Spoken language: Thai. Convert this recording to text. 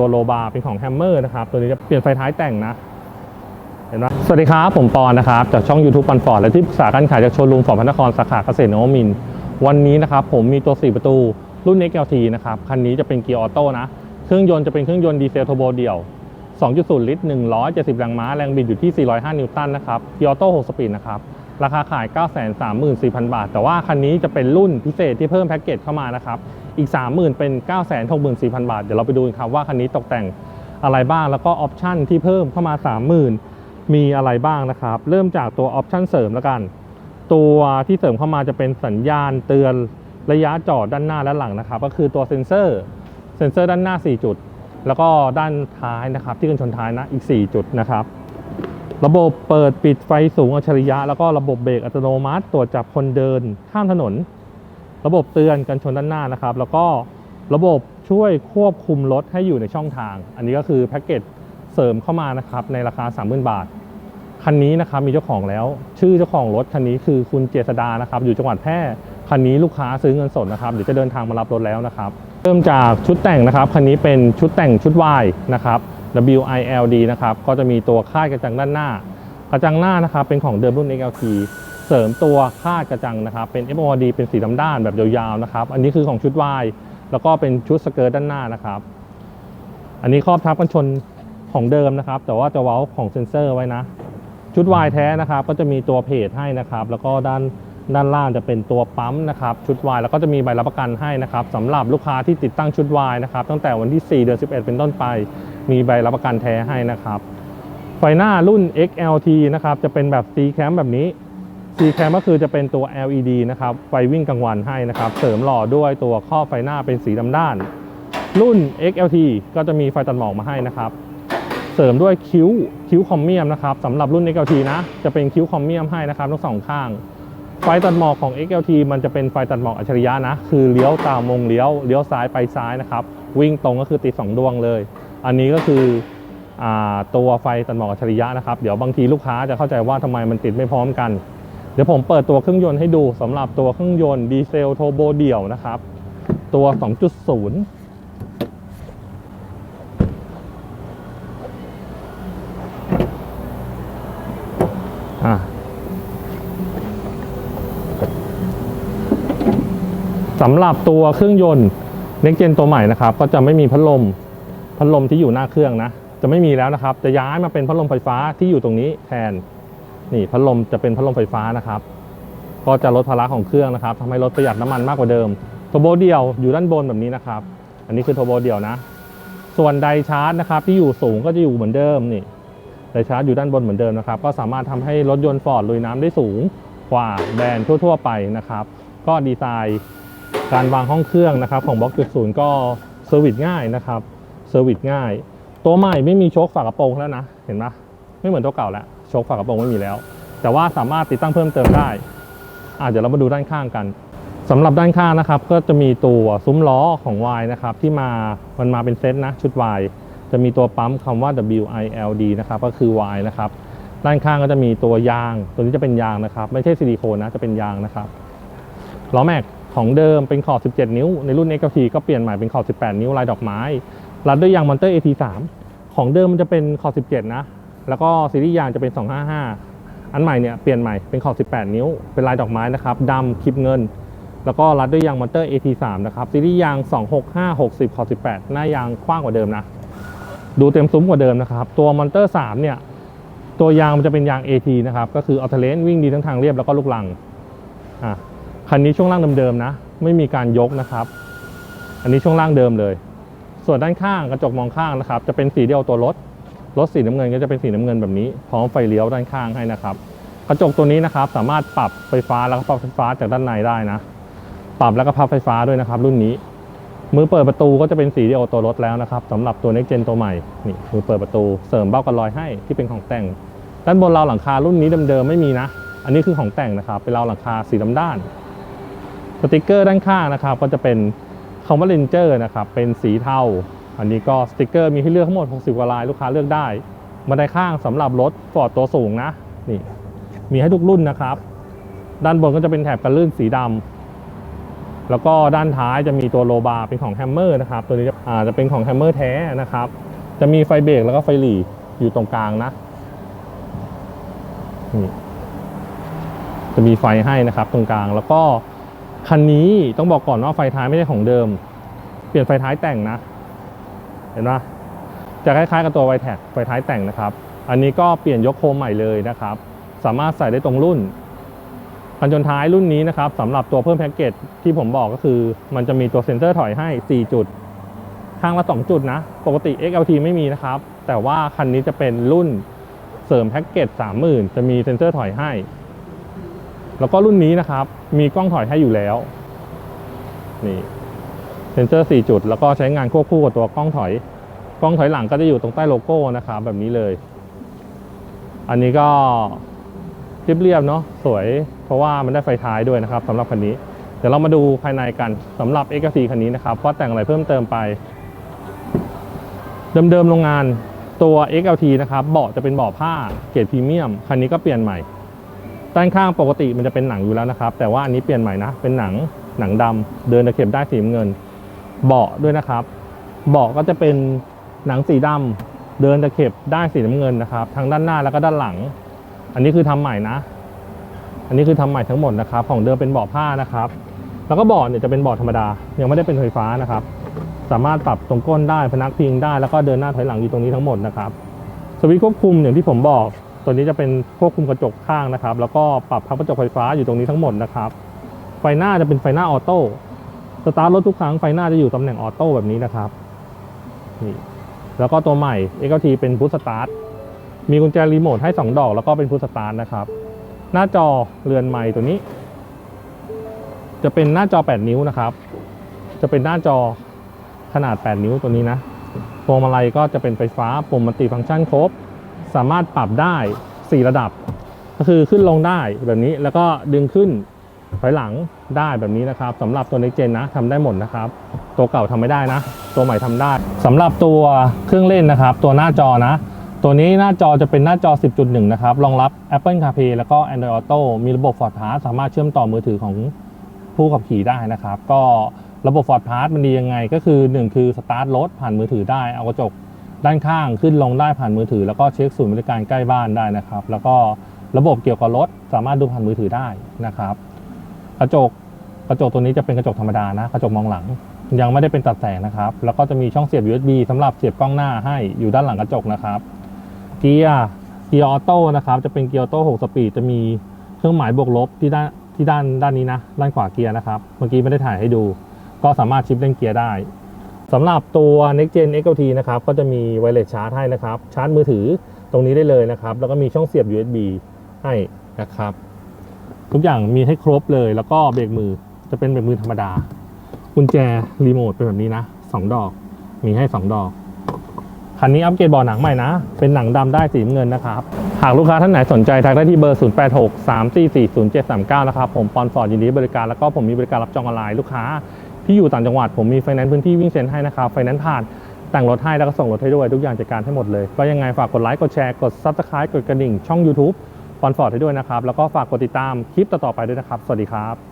ตัวโลบาร์เป็นของแฮมเมอร์นะครับ ตัวนี้จะเปลี่ยนไฟท้ายแต่งนะเห็นไหมสวัสดีครับ ผมปอนนะครับ จากช่อง YouTube ปันฟอร์ดและที่ปรึกษาการขายจากโชว์รูมฟอร์ดพระนครสาขาเกษตรนวมิน วันนี้นะครับผมมีตัว 4 ประตูรุ่น XLT นะครับ คันนี้จะเป็นเกียร์ออโต้นะ เครื่องยนต์จะเป็นเครื่องยนต์ดีเซลโทโบเดี่ยว 2.0 ลิตร 170 แรงม้า แรงบิดอยู่ที่ 405 นิวตันนะครับเกียร์ออโต้ 6 สปีดนะครับ ราคาขาย 934,000 บาท แต่ว่าคันนี้จะเป็นรุ่นพิเศษที่เพิ่มแพ็กเกจเข้ามานะครับ อีก 30,000 เป็น 964,000 บาท เดี๋ยวเราไปดูกันครับว่าคันนี้ตกแต่งอะไรบ้างแล้วก็ออปชันที่เพิ่มเข้ามา 30,000 มีอะไรบ้างนะครับ เริ่มจากตัวออปชันเสริมแล้วกัน ตัวที่เสริมเข้ามาจะเป็นสัญญาณเตือนระยะจอดด้านหน้าและหลังนะครับ ก็คือตัวเซ็นเซอร์เซ็นเซอร์ด้านหน้า 4 จุด แล้วก็ด้านท้ายนะครับ ที่กันชนท้ายนะอีก 4 จุดนะครับระบบเปิดปิดไฟสูงอัจฉริยะ แล้วก็ระบบเบรกอัตโนมัติตรวจจับคนเดินข้ามถนน ระบบเตือนกันชนด้านหน้านะครับ แล้วก็ระบบช่วยควบคุมรถให้อยู่ในช่องทาง อันนี้ก็คือแพ็กเกจเสริมเข้ามานะครับในราคา 30,000 บาท คันนี้นะครับมีเจ้าของแล้ว ชื่อเจ้าของรถคันนี้คือคุณเจษดานะครับอยู่จังหวัดแพร่คันนี้ลูกค้าซื้อเงินสดนะครับเดี๋ยวจะเดินทางมารับรถแล้วนะครับเริ่มจากชุดแต่งนะครับคันนี้เป็นชุดแต่งชุด Y นะครับ WILD นะครับก็จะมีตัวคาดกระจังด้านหน้ากระจังหน้านะครับเป็นของเดิมรุ่น XLT เสริมตัวคาดกระจังนะครับ เป็น FOD เป็นสีดำด้านแบบยาวๆนะครับ อันนี้คือของชุด Y แล้วก็เป็นชุดสเกิร์ตด้านหน้านะครับ อันนี้ครอบทับกันชนของเดิมนะครับ แต่ว่าจะเว้าของเซ็นเซอร์ไว้นะ ชุด Y แท้นะครับ ก็จะมีตัวเพจให้นะครับ แล้วก็ด้านด้านล่างจะเป็นตัวปั๊มนะครับ ชุด Y แล้วก็จะมีใบรับประกันให้นะครับสำหรับลูกค้าที่ติดตั้งชุด Y นะครับ ตั้งแต่วันที่ 4 เดือน 11 เป็นต้นไป มีใบรับประกันแท้ให้นะครับ ไฟหน้ารุ่น XLT นะครับ จะเป็นแบบ C cam แบบนี้ C cam ก็คือจะเป็นตัว LED นะครับ ไฟวิ่งกลางวันให้นะครับ เสริมหล่อด้วยตัวครอไฟหน้าเป็นสีดำด้าน รุ่น XLT ก็จะมีไฟตัดหมอกมาให้นะครับ เสริมด้วยคิ้วคิ้วคอมเมียมนะครับสำหรับรุ่น XLT นะ จะเป็นคิ้วคอมเมียมให้นะครับทั้งสองข้าง ไฟตัดหมอกของ XLT มันจะเป็นไฟตัดหมอกอัจฉริยะนะ คือเลี้ยวตามวงเลี้ยว เลี้ยวซ้ายไปซ้ายนะครับ วิ่งตรงก็คือติดสองดวงเลย อันนี้ก็คืออตัวไฟตัดหมอกอัจฉริยะนะครับ เดี๋ยวบางทีลูกค้าจะเข้าใจว่าทำไมมันติดไม่พร้อมกัน ดี๋ยวผมเปิดตัวเครื่องยนต์ให้ดูสำหรับตัวเครื่องยนต์ดีเซลโทโบเดี่ยวนะครับ ตัว 2.0สำหรับตัวเครื่องยนต์เน็กเจนตัวใหม่นะครับก็จะไม่มีพัดลมพัดลมที่อยู่หน้าเครื่องนะ จะไม่มีแล้วนะครับ จะย้ายมาเป็นพัดลมไฟฟ้าที่อยู่ตรงนี้แทน นี่พัดลมจะเป็นพัดลมไฟฟ้านะครับ ก็จะลดภาระของเครื่องนะครับทำให้รถประหยัดน้ำมันมากกว่าเดิมโทโบเดียวอยู่ด้านบนแบบนี้นะครับ อันนี้คือโทโบเดียวนะ ส่วนไดชาร์จนะครับที่อยู่สูงก็จะอยู่เหมือนเดิมนี่ไดชาร์จอยู่ด้านบนเหมือนเดิมนะครับ ก็สามารถทำให้รถยนต์ฟอร์ดลุยน้ำได้สูงกว่าแบรนด์ทั่ว ๆ ไปนะครับ ก็ดีไซน์การวางห้องเครื่องนะครับ ของบล็อกจุดศูนย์ก็เซอร์วิสง่ายนะครับเซอร์วิสง่าย ตัวใหม่ไม่มีโชคฝากระโปรงแล้วนะ เห็นไหมไม่เหมือนตัวเก่าแล้ว โชคฝากระโปรงไม่มีแล้ว แต่ว่าสามารถติดตั้งเพิ่มเติมได้อะเดี๋ยวเรามาดูด้านข้างกันสำหรับด้านข้างนะครับก็จะมีตัวซุ้มล้อของ Y นะครับที่มามันมาเป็นเซตนะชุด Y จะมีตัวปั๊มคำว่า WILD นะครับก็คือ Y นะครับด้านข้างก็จะมีตัวยาง ตัวนี้จะเป็นยางนะครับ ไม่ใช่ซิลิโคนนะจะเป็นยางนะครับล้อแม็กของเดิมเป็นขอบ 17 นิ้ว ในรุ่น XT ก็เปลี่ยนใหม่เป็นขอบ 18 นิ้วลายดอกไม้รัดด้วยยางมอนเตอร์ AT3 ของเดิมมันจะเป็นขอบ 17 นะ แล้วก็ซีรีส์ยางจะเป็น 255 อันใหม่เนี่ยเปลี่ยนใหม่เป็นขอบ 18 นิ้ว เป็นลายดอกไม้นะครับดำคลิปเงิน แล้วก็รัดด้วยยางมอเตอร์ AT3 นะครับซีรีส์ยาง 265 60 ขอบ 18 หน้ายางกว้างกว่าเดิมนะ ดูเต็มซุ้มกว่าเดิมนะครับ ตัวมอเตอร์3เนี่ยตัวยางมันจะเป็นยาง AT นะครับ ก็คืออัลเทเลนวิ่งดีทั้งทางเรียบแล้วก็ลูกลังอะคันนี้ช่วงล่างเดิมๆนะ ไม่มีการยกนะครับ อันนี้ช่วงล่างเดิมเลย ส่วนด้านข้างกระจกมองข้างนะครับ จะเป็นสีเดียวตัวรถ รถสีน้ำเงินก็จะเป็นสีน้ำเงินแบบนี้ พร้อมไฟเลี้ยวด้านข้างให้นะครับ กระจกตัวนี้นะครับสามารถปรับไฟฟ้าแล้วก็ปรับไฟฟ้าจากด้านในได้นะ ปรับแล้วก็พับไฟฟ้าด้วยนะครับ รุ่นนี้ มือเปิดประตูก็จะเป็นสีเดียวตัวรถแล้วนะครับสำหรับตัว Next Gen ตัวใหม่นี่มือเปิดประตูเสริมเบ้ากันลอยให้ที่เป็นของแต่ง ด้านบนราวหลังคารุ่นนี้เดิมๆไม่มีนะ อันนี้คือของแต่งนะครับ เป็นราวหลังคาสีดำด้านสติกเกอร์ด้านข้างนะครับ ก็จะเป็นคำว่า Ranger นะครับเป็นสีเทา อันนี้ก็สติกเกอร์มีให้เลือกทั้งหมด 60 กว่าลายลูกค้าเลือกได้บันไดข้างสำหรับรถฟอร์ดตัวสูงนะนี่มีให้ทุกรุ่นนะครับ ด้านบนก็จะเป็นแถบกันลื่นสีดำแล้วก็ด้านท้ายจะมีตัวโลบาร์เป็นของแฮมเมอร์นะครับ ตัวนี้จะอาจะเป็นของแฮมเมอร์แท้นะครับ จะมีไฟเบรกแล้วก็ไฟหลีอยู่ตรงกลางนะนี่จะมีไฟให้นะครับตรงกลาง แล้วก็คันนี้ต้องบอกก่อนว่าไฟท้ายไม่ใช่ของเดิม เปลี่ยนไฟท้ายแต่งนะ เห็นไหมจะคล้ายๆกับตัวไวแท็กไฟท้ายแต่งนะครับ อันนี้ก็เปลี่ยนยกโคมใหม่เลยนะครับ สามารถใส่ได้ตรงรุ่นกันชนท้ายรุ่นนี้นะครับสำหรับตัวเพิ่มแพ็กเกจที่ผมบอกก็คือ มันจะมีตัวเซ็นเซอร์ถอยให้ 4 จุด ข้างละ 2 จุดนะ ปกติ XLT ไม่มีนะครับ แต่ว่าคันนี้จะเป็นรุ่นเสริมแพ็กเกจ30,000 จะมีเซ็นเซอร์ถอยให้ แล้วก็รุ่นนี้นะครับ มีกล้องถอยให้อยู่แล้ว นี่ เซนเซอร์ 4 จุด แล้วก็ใช้งานควบคู่กับตัวกล้องถอย กล้องถอยหลังก็จะอยู่ตรงใต้โลโก้นะครับแบบนี้เลย อันนี้ก็เรียบๆเนาะสวยเพราะว่ามันได้ไฟท้ายด้วยนะครับสำหรับคันนี้ เดี๋ยวเรามาดูภายในกันสำหรับ x อ t คันนี้นะครับว่าแต่งอะไรเพิ่มเติมไป เดิมๆโรงงานตัว XLT นะครับเบาะจะเป็นเบาะผ้าเกรดพรีเมียมคันนี้ก็เปลี่ยนใหม่ด้านข้างปกติมันจะเป็นหนังอยู่แล้วนะครับ แต่ว่าอันนี้เปลี่ยนใหม่นะ เป็นหนังหนังดำเดินตะเข็บได้สีเงิน เบาะด้วยนะครับ เบาะก็จะเป็นหนังสีดำเดินตะเข็บได้สีน้ำเงินนะครับ ทั้งด้านหน้าแล้วก็ด้านหลัง อันนี้คือทำใหม่นะ อันนี้คือทำใหม่ทั้งหมดนะครับ ของเดิมเป็นเบาะผ้านะครับ แล้วก็เบาะเนี่ยจะเป็นเบาะธรรมดา ยังไม่ได้เป็นไฟฟ้านะครับ สามารถปรับตรงก้นได้พนักพิงได้แล้วก็เดินหน้าถอยหลังอยู่ตรงนี้ทั้งหมดนะครับสวิตช์ควบคุมอย่างที่ผมบอก ตัวนี้จะเป็นควบคุมกระจกข้างนะครับ แล้วก็ปรับพับกระจกไฟฟ้าอยู่ตรงนี้ทั้งหมดนะครับ ไฟหน้าจะเป็นไฟหน้าออโต้ สตาร์ทรถทุกครั้งไฟหน้าจะอยู่ตำแหน่งออโต้แบบนี้นะครับนี่แล้วก็ตัวใหม่ XLT เป็นพุทสตาร์ทมีกุญแจรีโมทให้ 2 ดอก แล้วก็เป็นพุทสตาร์ทนะครับ หน้าจอเรือนไม้ตัวนี้ จะเป็นหน้าจอ 8 นิ้วนะครับ จะเป็นหน้าจอขนาด 8 นิ้วตัวนี้นะพวงมาลัยก็จะเป็นไฟฟ้าปุ่มมัลติฟังก์ชันครบ สามารถปรับได้ 4 ระดับ ก็คือขึ้นลงได้แบบนี้แล้วก็ดึงขึ้น ถอยหลังได้แบบนี้นะครับสำหรับตัว Next Gen นะทำได้หมดนะครับ ตัวเก่าทำไม่ได้นะ ตัวใหม่ทำได้สำหรับตัวเครื่องเล่นนะครับ ตัวหน้าจอนะ ตัวนี้หน้าจอจะเป็นหน้าจอ 10.1 นะครับ รองรับ Apple CarPlay แล้วก็ Android Auto มีระบบ Ford Pass สามารถเชื่อมต่อมือถือของผู้ขับขี่ได้นะครับ ก็ระบบ Ford Pass มันดียังไง ก็คือ 1 คือสตาร์ทรถผ่านมือถือได้เอากระจกด้านข้างขึ้นลงได้ผ่านมือถือ แล้วก็เช็คศูนย์บริการใกล้บ้านได้นะครับ แล้วก็ระบบเกี่ยวกับรถสามารถดูผ่านมือถือได้นะครับ กระจกกระจกตัวนี้จะเป็นกระจกธรรมดานะ กระจกมองหลัง ยังไม่ได้เป็นตัดแสงนะครับ แล้วก็จะมีช่องเสียบ USB สำหรับเสียบกล้องหน้าให้อยู่ด้านหลังกระจกนะครับเกียร์เกียร์ออโต้นะครับจะเป็นเกียร์ออโต้6สปีดจะมีเครื่องหมายบวกลบที่ด้านที่ด้านด้านนี้นะด้านขวาเกียร์นะครับเมื่อกี้ไม่ได้ถ่ายให้ดู ก็สามารถชิปเล่นเกียร์ได้สำหรับตัว Next Gen XLT นะครับก็จะมีไวเลสชาร์จให้นะครับชาร์จมือถือตรงนี้ได้เลยนะครับ แล้วก็มีช่องเสียบ USB ให้นะครับ ทุกอย่างมีให้ครบเลย แล้วก็เบรกมือจะเป็นเบรกมือธรรมดากุญแจรีโมทเป็นแบบนี้นะสองดอก มีให้สองดอกคันนี้อัปเกรดเบาะหนังใหม่นะ เป็นหนังดำได้สีเงินนะครับ หากลูกค้าท่านไหนสนใจทักได้ที่เบอร์ 0863440739 นะครับ ผมปอนฟอร์ดยินดีบริการ แล้วก็ผมมีบริการรับจองออนไลน์ลูกค้า ที่อยู่ต่างจังหวัด ผมมีไฟแนนซ์พื้นที่วิ่งเซ็นให้นะครับ ไฟแนนซ์ผ่านแต่งรถให้แล้วก็ส่งรถให้ด้วย ทุกอย่างจัดการให้หมดเลย ก็ยังไงฝากกดไลค์ กดแชร์ กด Subscribe กดกระดิ่ง ช่อง YouTube ปอนฟอร์ดให้ด้วยนะครับ แล้วก็ฝากกดติดตามคลิปต่อๆไปด้วยนะครับ สวัสดีครับ